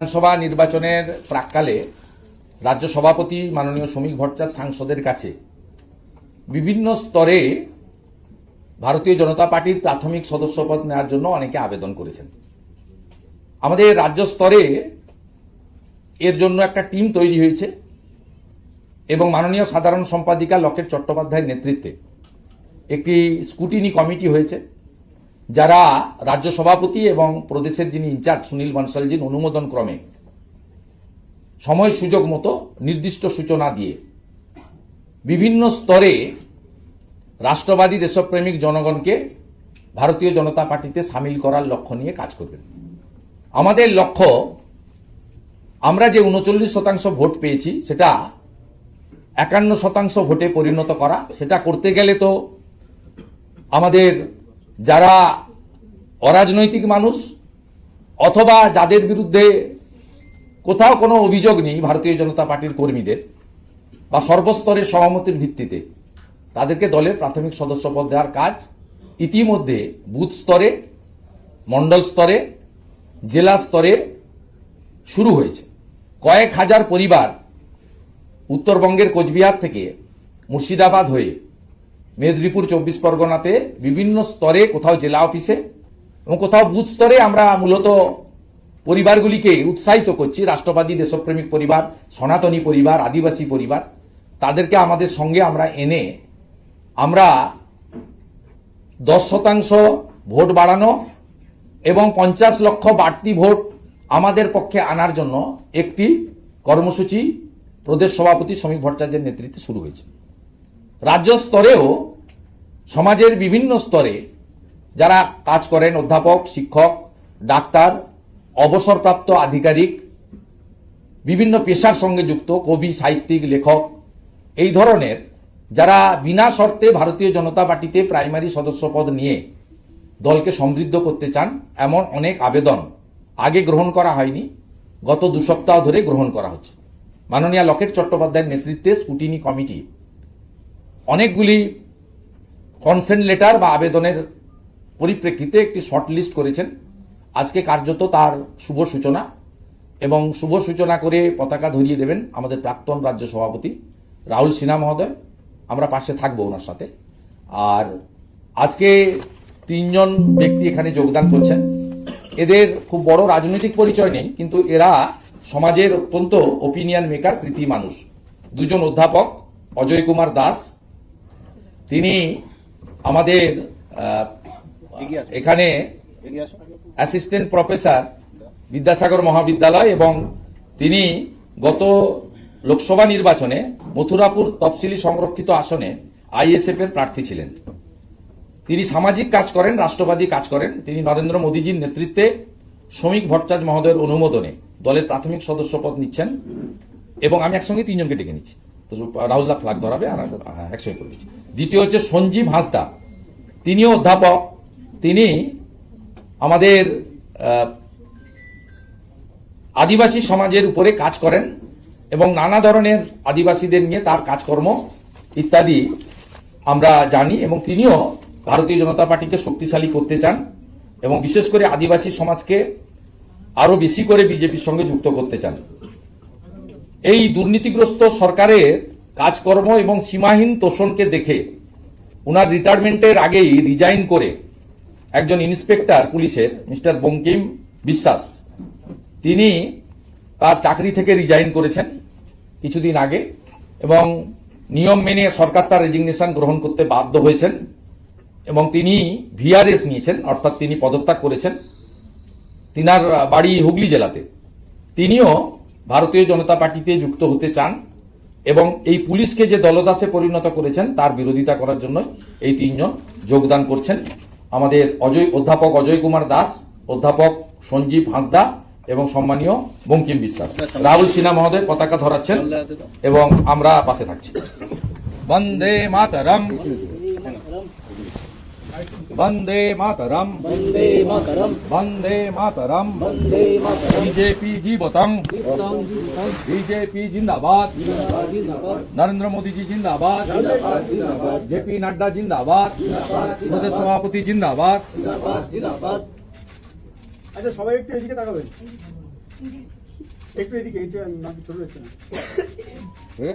বিধানসভা নির্বাচনের প্রাককালে রাজ্য সভাপতি মাননীয় শ্রমিক ভট্টাচার্য সাংসদের কাছে বিভিন্ন স্তরে ভারতীয় জনতা পার্টির প্রাথমিক সদস্যপদ নেওয়ার জন্য অনেকে আবেদন করেছেন। আমাদের রাজ্য স্তরে এর জন্য একটা টিম তৈরি হয়েছে এবং মাননীয় সাধারণ সম্পাদিকা লকেট চট্টোপাধ্যায়ের নেতৃত্বে একটি স্কুটিনি কমিটি হয়েছে। যারা রাজ্য সভাপতি এবং প্রদেশের যিনি ইনচার্জ সুনীল বনসালজির অনুমোদন ক্রমে সময় সুযোগ মতো নির্দিষ্ট সূচনা দিয়ে বিভিন্ন স্তরে রাষ্ট্রবাদী দেশপ্রেমিক জনগণকে ভারতীয় জনতা পার্টিতে সামিল করার লক্ষ্য নিয়ে কাজ করবেন। আমাদের লক্ষ্য, আমরা যে উনচল্লিশ শতাংশ ভোট পেয়েছি, সেটা একান্ন শতাংশ ভোটে পরিণত করা, সেটা করতে গেলে তো আমাদের যারা অরাজনৈতিক মানুষ অথবা যাদের বিরুদ্ধে কোথাও কোনো অভিযোগ নেই ভারতীয় জনতা পার্টির কর্মীদের বা সর্বস্তরের সহমতির ভিত্তিতে, তাদেরকে দলের প্রাথমিক সদস্যপদ দেওয়ার কাজ ইতিমধ্যে বুথ স্তরে, মণ্ডল স্তরে, জেলা স্তরে শুরু হয়েছে। কয়েক হাজার পরিবার উত্তরবঙ্গের কোচবিহার থেকে মুর্শিদাবাদ হয়ে মেদিনীপুর চব্বিশ পরগনাতে বিভিন্ন স্তরে, কোথাও জেলা অফিসে এবং কোথাও বুথ স্তরে আমরা মূলত পরিবারগুলিকে উৎসাহিত করছি। রাষ্ট্রবাদী, দেশপ্রেমিক পরিবার, সনাতনী পরিবার, আদিবাসী পরিবার, তাদেরকে আমাদের সঙ্গে আমরা এনে আমরা দশ শতাংশ ভোট বাড়ানো এবং পঞ্চাশ লক্ষ বাড়তি ভোট আমাদের পক্ষে আনার জন্য একটি কর্মসূচি প্রদেশ সভাপতি শ্রমিক ভট্টাচার্যের নেতৃত্বে শুরু হয়েছে। রাজ্য স্তরেও, সমাজের বিভিন্ন স্তরে যারা কাজ করেন, অধ্যাপক, শিক্ষক, ডাক্তার, অবসরপ্রাপ্ত আধিকারিক, বিভিন্ন পেশার সঙ্গে যুক্ত, কবি, সাহিত্যিক, লেখক, এই ধরনের যারা বিনা শর্তে ভারতীয় জনতা পার্টিতে প্রাইমারি সদস্যপদ নিয়ে দলকে সমৃদ্ধ করতে চান, এমন অনেক আবেদন আগে গ্রহণ করা হয়নি, গত দু সপ্তাহ ধরে গ্রহণ করা হচ্ছে। মাননীয় লকেট চট্টোপাধ্যায়ের নেতৃত্বে স্কুটিনি কমিটি অনেকগুলি কনসেন্ট লেটার বা আবেদনের পরিপ্রেক্ষিতে একটি শর্ট লিস্ট করেছেন। আজকে কার্যত তার শুভ সূচনা এবং শুভ সূচনা করে পতাকা ধরিয়ে দেবেন আমাদের প্রাক্তন রাজ্য সভাপতি রাহুল সিনহা মহোদয়। আমরা পাশে থাকব ওনার সাথে। আর আজকে তিনজন ব্যক্তি এখানে যোগদান করছেন। এদের খুব বড় রাজনৈতিক পরিচয় নেই, কিন্তু এরা সমাজের অত্যন্ত ওপিনিয়ন মেকার কৃতি মানুষ। দুজন অধ্যাপক, অজয় কুমার দাস তিনি আমাদের এখানে অ্যাসিস্ট্যান্ট প্রফেসর বিদ্যাসাগর মহাবিদ্যালয় এবং তিনি গত লোকসভা নির্বাচনে মথুরাপুর তফসিলি সংরক্ষিত আসনে আইএসএফ এর প্রার্থী ছিলেন। তিনি সামাজিক কাজ করেন রাষ্ট্রবাদী কাজ করেন। তিনি নরেন্দ্র মোদীজির নেতৃত্বে শ্রমিক ভট্টাচার্য মহোদয়ের অনুমোদনে দলের প্রাথমিক সদস্যপদ নিচ্ছেন এবং আমি একসঙ্গে তিনজনকে ডেকে নিচ্ছি। রাহুলদা ফ্লাগ ধরাবে আর হ্যাঁ, একসঙ্গে করে দিচ্ছি দ্বিতীয় হচ্ছে সঞ্জীব হাঁসদা। তিনিও অধ্যাপক। তিনি আমাদের আদিবাসী সমাজের উপরে কাজ করেন এবং নানা ধরনের আদিবাসীদের নিয়ে তার কাজকর্ম ইত্যাদি আমরা জানি এবং তিনিও ভারতীয় জনতা পার্টিকে শক্তিশালী করতে চান এবং বিশেষ করে আদিবাসী সমাজকে আরও বেশি করে বিজেপির সঙ্গে যুক্ত করতে চান। এই দুর্নীতিগ্রস্ত সরকারের কাজকর্ম এবং সীমাহীন তোষণকে দেখে ওনার রিটায়ারমেন্টের আগেই রিজাইন করে একজন ইন্সপেক্টর পুলিশের, মিস্টার বঙ্কিম বিশ্বাস। তিনি তার চাকরি থেকে রিজাইন করেছেন কিছুদিন আগে এবং নিয়ম মেনে সরকার তার রেজিগনেশন গ্রহণ করতে বাধ্য হয়েছেন এবং তিনি ভিআরএস নিয়েছেন, অর্থাৎ তিনি পদত্যাগ করেছেন। তিনার বাড়ি হুগলি জেলাতে। তিনিও ভারতীয় জনতা পার্টিতে যুক্ত হতে চান এবং এই পুলিশকে যে দলদাসে পরিণত করেছেন, তার বিরোধিতা করার জন্য এই তিনজন যোগদান করছেন। আমাদের অজয়, অধ্যাপক অজয় কুমার দাস, অধ্যাপক সঞ্জীব হাঁসদা এবং সম্মানীয় বঙ্কিম বিশ্বাস। রাহুল সিনহা মহোদয় পতাকা ধরাচ্ছেন এবং আমরা পাশে থাকছি। বন্দে মাতরম। বন্দে মাতরম वन्दे मातरम् বন্দে মাতরম वन्दे मातरम् বিজেপি জীবতং বিজেপি জিন্দাবাদ जिन्दाबाद নরেন্দ্র মোদীজি জিন্দাবাদ जिन्दाबाद জেপি নাড্ডা জিন্দাবাদ প্রদেশ সভাপতি জিন্দাবাদ जिन्दाबाद जिन्दाबाद আচ্ছা সবাই একটু এদিকে তাকাবেন একটু এদিকে এটা নাকি চলে যাচ্ছে না